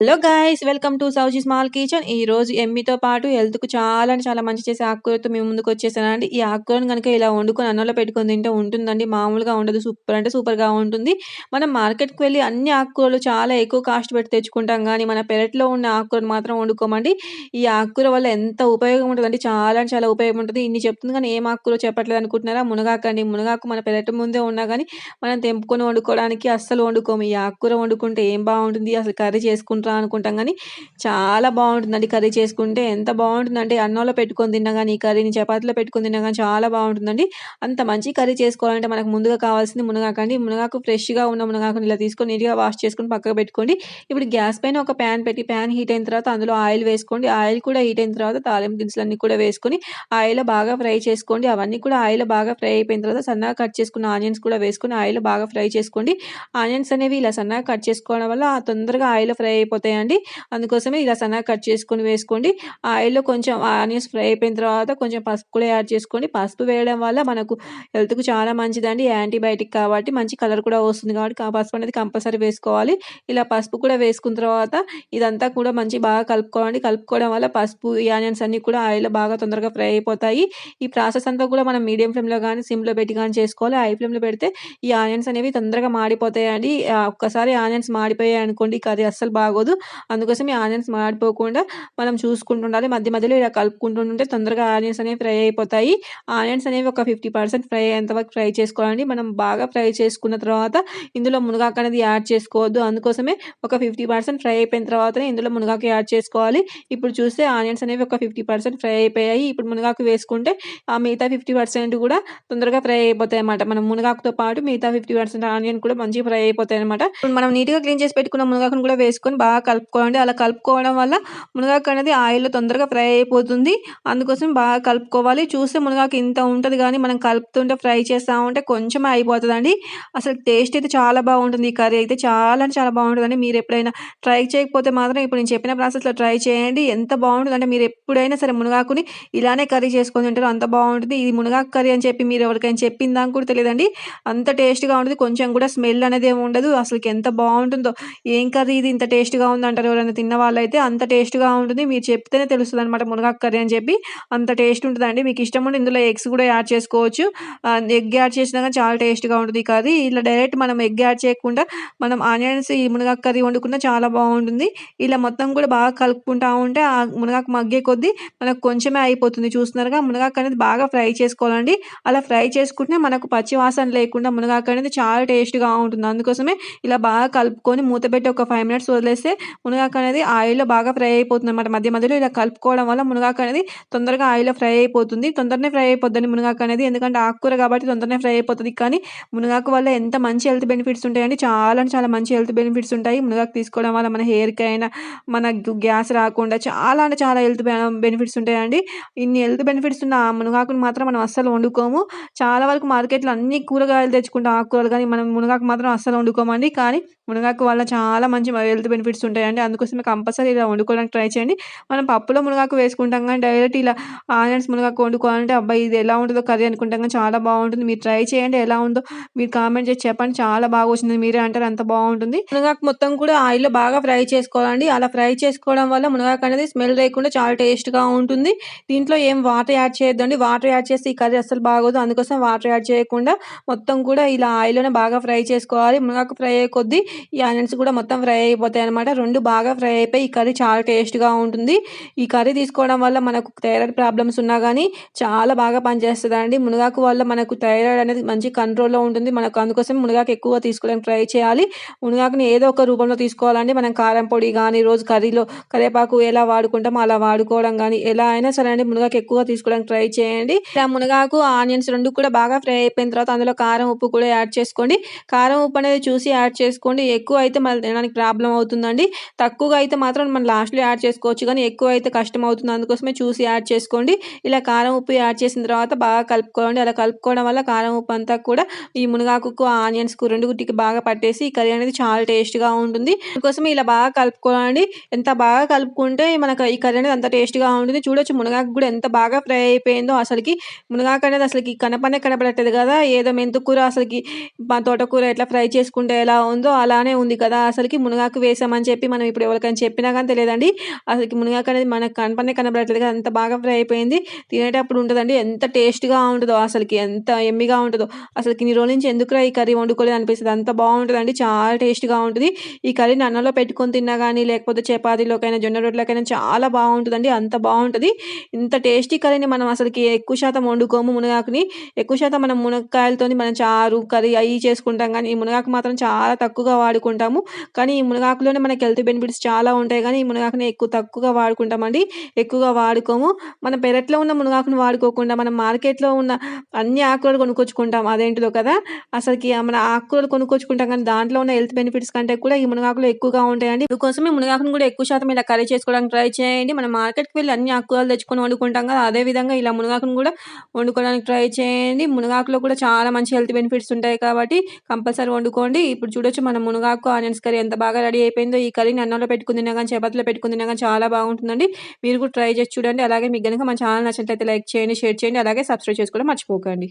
Hello guys welcome to Sowji small kitchen. ఈ రోజు ఎమ్మితో పాటు హెల్త్కు చాలా అంటే చాలా మంచి చేసే ఆకుకూరతో మేము ముందుకు వచ్చేసానండి. ఈ ఆకుకూరను కనుక ఇలా వండుకొని అన్నంలో పెట్టుకొని తింటే ఉంటుందండి. మామూలుగా ఉండదు సూపర్ అంటే సూపర్గా ఉంటుంది. మనం మార్కెట్కి వెళ్ళి అన్ని ఆకుకూరలు చాలా ఎక్కువ కాస్ట్ పెట్టి తెచ్చుకుంటాం. కానీ మన పెరట్లో ఉన్న ఆకుకూరను మాత్రం వండుకోమండి. ఈ ఆకుకూర వల్ల ఎంత ఉపయోగం ఉంటుందండి? చాలా అంటే చాలా ఉపయోగం ఉంటుంది. ఇన్ని చెప్తుంది కానీ ఏం ఆకుకూర చెప్పట్లేదు అనుకుంటున్నారా? మునగాకు అండి మునగాకు మన పెరటి ముందే ఉన్నా కానీ మనం తెంపుకొని వండుకోవడానికి అస్సలు వండుకోము. ఈ ఆకుకూర వండుకుంటే ఏం బాగుంటుంది? అసలు కర్రీ చేసుకుంటాం చేసుకుంటారా అనుకుంటాం కానీ చాలా బాగుంటుందండి కర్రీ చేసుకుంటే. ఎంత బాగుంటుందంటే అన్నంలో పెట్టుకొని తిన్నా కానీ ఈ కర్రీని చపాతీలో పెట్టుకొని తిన్నా కానీ చాలా బాగుంటుందండి. అంత మంచి కర్రీ చేసుకోవాలంటే మనకు ముందుగా కావాల్సింది మునగాకు అండి. మునగాకు ఫ్రెష్గా ఉన్న మునగాకుని ఇలా తీసుకొని నీట్గా వాష్ చేసుకొని పక్కకు పెట్టుకోండి. ఇప్పుడు గ్యాస్ పైన ఒక ప్యాన్ పెట్టి ప్యాన్ హీట్ అయిన తర్వాత అందులో ఆయిల్ వేసుకోండి. ఆయిల్ కూడా హీట్ అయిన తర్వాత తాలింపు దినుసులన్నీ కూడా వేసుకొని ఆయిల్ బాగా ఫ్రై చేసుకోండి. అవన్నీ కూడా ఆయిల్ బాగా ఫ్రై అయిపోయిన తర్వాత సన్నగా కట్ చేసుకున్న ఆనియన్స్ కూడా వేసుకొని ఆయిల్ బాగా ఫ్రై చేసుకోండి. ఆనియన్స్ అనేవి ఇలా సన్నగా కట్ చేసుకోవడం వల్ల తొందరగా ఆయిల్ ఫ్రై అయిపోతాయండి అందుకోసమే ఇలా సన్నగా కట్ చేసుకొని వేసుకోండి. ఆయిల్లో కొంచెం ఆనియన్స్ ఫ్రై అయిపోయిన తర్వాత కొంచెం పసుపు కూడా యాడ్ చేసుకోండి. పసుపు వేయడం వల్ల మనకు హెల్త్కు చాలా మంచిదండి. యాంటీబయాటిక్ కాబట్టి మంచి కలర్ కూడా వస్తుంది కాబట్టి పసుపు అనేది కంపల్సరీ వేసుకోవాలి. ఇలా పసుపు కూడా వేసుకున్న తర్వాత ఇదంతా కూడా మంచి బాగా కలుపుకోవాలి. కలుపుకోవడం వల్ల పసుపు ఈ ఆనియన్స్ అన్ని కూడా ఆయిల్లో బాగా తొందరగా ఫ్రై అయిపోతాయి. ఈ ప్రాసెస్ అంతా కూడా మనం మీడియం ఫ్లేమ్లో కానీ సిమ్లో పెట్టి కానీ చేసుకోవాలి. హై ఫ్లేమ్లో పెడితే ఈ ఆనియన్స్ అనేవి తొందరగా మాడిపోతాయండి. ఒక్కసారి ఆనియన్స్ మాడిపోయాయి అనుకోండి అది అస్సలు బాగోదు. అందుకోసం ఈ ఆనియన్స్ మాడిపోకుండా మనం చూసుకుంటుండాలి. మధ్య మధ్యలో ఇలా కలుపుకుంటుంటే తొందరగా ఆనియన్స్ అనేవి ఫ్రై అయిపోతాయి. ఆనియన్స్ అనేవి ఒక ఫిఫ్టీ పర్సెంట్ ఫ్రై అయ్యేంతవరకు ఫ్రై చేసుకోవాలండి. మనం బాగా ఫ్రై చేసుకున్న తర్వాత ఇందులో మునగాకు అనేది యాడ్ చేసుకోవద్దు. అందుకోసమే ఒక ఫిఫ్టీ పర్సెంట్ ఫ్రై అయిపోయిన తర్వాతనే ఇందులో మునగాకు యాడ్ చేసుకోవాలి. ఇప్పుడు చూస్తే ఆనియన్స్ అనేవి ఒక ఫిఫ్టీ పర్సెంట్ ఫ్రై అయిపోయాయి. ఇప్పుడు మునగాకు వేసుకుంటే ఆ మిగతా ఫిఫ్టీ పర్సెంట్ కూడా తొందరగా ఫ్రై అయిపోతాయి అనమాట మనం మునగాకుతో పాటు మిగతా ఫిఫ్టీ పర్సెంట్ ఆనియన్ కూడా మంచిగా ఫ్రై అయిపోతాయి అనమాట మనం నీట్గా క్లీన్ చేసి పెట్టుకున్న మునగాకును కూడా వేసుకొని బాగా కలుపుకోండి. అలా కలుపుకోవడం వల్ల మునగాకు అనేది ఆయిల్లో తొందరగా ఫ్రై అయిపోతుంది. అందుకోసం బాగా కలుపుకోవాలి. చూస్తే మునగాకు ఇంత ఉంటుంది కానీ మనం కలుపుతుంటే ఫ్రై చేస్తూ ఉంటే కొంచెం అయిపోతుందండి. అసలు టేస్ట్ అయితే చాలా బాగుంటుంది. ఈ కర్రీ అయితే చాలా చాలా బాగుంటుందండి. మీరు ఎప్పుడైనా ట్రై చేయకపోతే మాత్రం ఇప్పుడు నేను చెప్పిన ప్రాసెస్లో ట్రై చేయండి. ఎంత బాగుంటుందంటే మీరు ఎప్పుడైనా సరే మునగాకుని ఇలానే కర్రీ చేసుకొని తింటారు. అంత బాగుంటుంది. ఇది మునగాకు కర్రీ అని చెప్పి మీరు ఎవరికైనా చెప్పిందా కూడా తెలియదండి. అంత టేస్ట్గా ఉంటుంది. కొంచెం కూడా స్మెల్ అనేది ఉండదు. అసలు ఎంత బాగుంటుందో. ఏం కర్రీ ఇది ఇంత టేస్ట్గా ఉంది అంటారు ఎవరైనా తిన్న వాళ్ళైతే అంత టేస్ట్గా ఉంటుంది. మీరు చెప్తేనే తెలుస్తుంది అనమాట మునగాకు కర్రీ అని చెప్పి. అంత టేస్ట్ ఉంటుందండి. మీకు ఇష్టం ఉంటే ఇందులో ఎగ్స్ కూడా యాడ్ చేసుకోవచ్చు. ఎగ్ యాడ్ చేసినా కానీ చాలా టేస్ట్గా ఉంటుంది కర్రీ. ఇలా డైరెక్ట్ మనం ఎగ్ యాడ్ చేయకుండా మనం ఆనియన్స్ ఈ మునగాకు కర్రీ వండుకున్నా చాలా బాగుంటుంది. ఇలా మొత్తం కూడా బాగా కలుపుకుంటా ఉంటే ఆ మునగాకు మగ్గే కొద్దీ మనకు కొంచెమే అయిపోతుంది. చూస్తున్నారుగా మునగాకు అనేది బాగా ఫ్రై చేసుకోవాలండి. అలా ఫ్రై చేసుకుంటే మనకు పచ్చి వాసన లేకుండా మునగాకు అనేది చాలా టేస్ట్గా ఉంటుంది. అందుకోసమే ఇలా బాగా కలుపుకొని మూత పెట్టి ఒక ఫైవ్ మినిట్స్ వదిలేస్తే మునగాకు అనేది ఆయిల్లో బాగా ఫ్రై అయిపోతుంది అనమాట మధ్య మధ్యలో ఇలా కలుపుకోవడం వల్ల మునగాకు అనేది తొందరగా ఆయిల్లో ఫ్రై అయిపోతుంది. తొందరనే ఫ్రై అయిపోద్దండి మునగాకు అనేది. ఎందుకంటే ఆకుకూర కాబట్టి తొందరనే ఫ్రై అయిపోతుంది. కానీ మునగాకు వల్ల ఎంత మంచి హెల్త్ బెనిఫిట్స్ ఉంటాయండి. చాలా చాలా మంచి హెల్త్ బెనిఫిట్స్ ఉంటాయి. మునగాకు తీసుకోవడం వల్ల మన హెయిర్కి అయినా మన గ్యాస్ రాకుండా చాలా అంటే చాలా హెల్త్ బెనిఫిట్స్ ఉంటాయండి. ఇన్ని హెల్త్ బెనిఫిట్స్ ఉన్న మునగాకుని మాత్రం మనం అస్సలు వండుకోము. చాలా వరకు మార్కెట్లో అన్ని కూరగాయలు తెచ్చుకుంటాం ఆకుకూరలు. కానీ మనం మునగాకు మాత్రం అస్సలు వండుకోమండి. కానీ మునగాకు వల్ల చాలా మంచి హెల్త్ బెనిఫిట్స్ ఉంటాయండి. అందుకోసమే కంపల్సరీ ఇలా వండుకోవడానికి ట్రై చేయండి. మనం పప్పులో మునగాకు వేసుకుంటాం కానీ డైరెక్ట్ ఇలా ఆనియన్స్ మునగాకు వండుకోవాలంటే అబ్బాయి ఇది ఎలా ఉంటుందో కర్రీ అనుకుంటాం కానీ చాలా బాగుంటుంది. మీరు ట్రై చేయండి ఎలా ఉందో మీరు కామెంట్ చేసి చెప్పండి. చాలా బాగా వచ్చింది. మీరే అంటారు అంత బాగుంటుంది. మునగాకు మొత్తం కూడా ఆయిల్లో బాగా ఫ్రై చేసుకోవాలండి. అలా ఫ్రై చేసుకోవడం వల్ల మునగాకు అనేది స్మెల్ లేకుండా చాలా టేస్ట్గా ఉంటుంది. దీంట్లో ఏం వాటర్ యాడ్ చేయొద్దండి. వాటర్ యాడ్ చేస్తే ఈ కర్రీ అసలు బాగోదు. అందుకోసం వాటర్ యాడ్ చేయకుండా మొత్తం కూడా ఇలా ఆయిల్లోనే బాగా ఫ్రై చేసుకోవాలి. మునగాకు ఫ్రై అయ్యే కొద్దీ ఈ ఆనియన్స్ కూడా మొత్తం ఫ్రై అయిపోతాయి అనమాట రెండు బాగా ఫ్రై అయిపోయి ఈ కర్రీ చాలా టేస్ట్గా ఉంటుంది. ఈ కర్రీ తీసుకోవడం వల్ల మనకు థైరాయిడ్ ప్రాబ్లమ్స్ ఉన్నా కానీ చాలా బాగా పనిచేస్తుందండి. మునగాకు వల్ల మనకు థైరాయిడ్ అనేది మంచి కంట్రోల్లో ఉంటుంది. మనకు అందుకోసం మునగాకు ఎక్కువ తీసుకోవడానికి ట్రై చేయాలి. మునగాకుని ఏదో ఒక రూపంలో తీసుకోవాలండి. మనం కారం పొడి కానీ రోజు కర్రీలో కరివేపాకు ఎలా వాడుకుంటామో అలా వాడుకోవడం కానీ ఎలా అయినా సరే అండి మునగాకు ఎక్కువ తీసుకోవడానికి ట్రై చేయండి. ఇలా మునగాకు ఆనియన్స్ రెండు కూడా బాగా ఫ్రై అయిపోయిన తర్వాత అందులో కారం ఉప్పు కూడా యాడ్ చేసుకోండి. కారం ఉప్పు అనేది చూసి యాడ్ చేసుకోండి. ఎక్కువ అయితే మళ్ళీ తినడానికి ప్రాబ్లం అవుతుందండి. తక్కువగా అయితే మాత్రం మనం లాస్ట్లో యాడ్ చేసుకోవచ్చు. కానీ ఎక్కువ అయితే కష్టం అవుతుంది. అందుకోసమే చూసి యాడ్ చేసుకోండి. ఇలా కారం ఉప్పు యాడ్ చేసిన తర్వాత బాగా కలుపుకోండి. అలా కలుపుకోవడం వల్ల కారం ఉప్పు అంతా కూడా ఈ మునగాకుకు ఆనియన్స్కు రెండుగుట్టికి బాగా పట్టేసి ఈ కర్రీ అనేది చాలా టేస్ట్గా ఉంటుంది. అందుకోసం ఇలా బాగా కలుపుకోండి ఎంత బాగా కలుపుకుంటే మనకు ఈ కర్రీ అనేది అంత టేస్ట్గా ఉంటుంది. చూడొచ్చు మునగాకు కూడా ఎంత బాగా ఫ్రై అయిపోయిందో అసలుకి. మునగాకు అనేది అసలుకి కనపనే కనపడట్లేదు కదా. ఏదో మెంతుకూర అసలుకి తోటకూర ఎట్లా ఫ్రై చేసుకుంటే ఎలా ఉందో అలా అలానే ఉంది కదా! అసలుకి మునగాకు వేసామని చెప్పి మనం ఇప్పుడు ఎవరికైనా చెప్పినా కానీ తెలియదండి. అసలుకి మునగాకు అనేది మనకు కనపడనే కనబడట్లేదు అంత బాగా ఫ్రై అయిపోయింది. తినేటప్పుడు ఉంటుందండి ఎంత టేస్ట్‌గా ఉంటుందో అసలుకి ఎంత ఎమ్మిగా ఉంటుందో అసలుకి ఇన్ని రోజుల నుంచి ఎందుకురా ఈ కర్రీ వండుకోలేదు అనిపిస్తుంది అంత బాగుంటుందండి చాలా టేస్ట్‌గా ఉంటది. ఈ కర్రీని అన్నంలో పెట్టుకొని తిన్నా కానీ లేకపోతే చపాతీలోకైనా, జొన్న రొట్టెలకైనా చాలా బాగుంటుందండి అంత బాగుంటుంది ఇంత టేస్టీ కర్రీని మనం అసలుకి ఎక్కువ శాతం వండుకోము మునగాకుని. ఎక్కువ శాతం మనం మునక్కాయలతోని మనం చారు, కర్రీ అవి చేసుకుంటాం కానీ ఈ మునగాకు మాత్రం చాలా తక్కువగా వాడుకుంటాము. కానీ ఈ మునగాకులోనే మనకి హెల్త్ బెనిఫిట్స్ చాలా ఉంటాయి కానీ ఈ మునగాకుని ఎక్కువ తక్కువగా వాడుకుంటామండి. ఎక్కువగా వాడుకోము. మన పెరట్లో ఉన్న మునగాకుని వాడుకోకుండా, మనం మార్కెట్‌లో ఉన్న అన్ని ఆకుకూరలు కొనుక్కొచ్చుకుంటాం. అదేంటిదో కదా! అసలుకి మన ఆకుకూరలు కొనుక్కొచ్చుకుంటాం కానీ, దాంట్లో ఉన్న హెల్త్ బెనిఫిట్స్ కంటే కూడా ఈ మునగాకులు ఎక్కువగా ఉంటాయండి. అందుకోసమే మునగాకుని కూడా ఎక్కువ శాతం ఇలా కర్రీ చేసుకోవడానికి ట్రై చేయండి. మనం మార్కెట్‌కి వెళ్ళి అన్ని ఆకుకూరలు తెచ్చుకొని వండుకుంటాం కదా! అదే విధంగా ఇలా మునగాకుని కూడా వండుకోవడానికి ట్రై చేయండి. మునగాకులో కూడా చాలా మంచి హెల్త్ బెనిఫిట్స్ ఉంటాయి కాబట్టి కంపల్సరీ వండుకోండి. ఇప్పుడు చూడొచ్చు మనం మునగాకు ఆనియన్స్ కర్రీ ఎంత బాగా రెడీ అయిపోయిందో. ఈ కర్రీని అన్నంలో పెట్టుకుని తిన్నా గాని, చపాతీలో పెట్టుకొని తిన్నా గాని చాలా బాగుంటుందండి. మీరు కూడా ట్రై చేసి చూడండి. అలాగే మీకు గనుక మా ఛానల్ నచ్చినట్లయితే లైక్ చేయండి, షేర్ చేయండి. అలాగే సబ్స్క్రైబ్ చేసుకోవడం మర్చిపోకండి.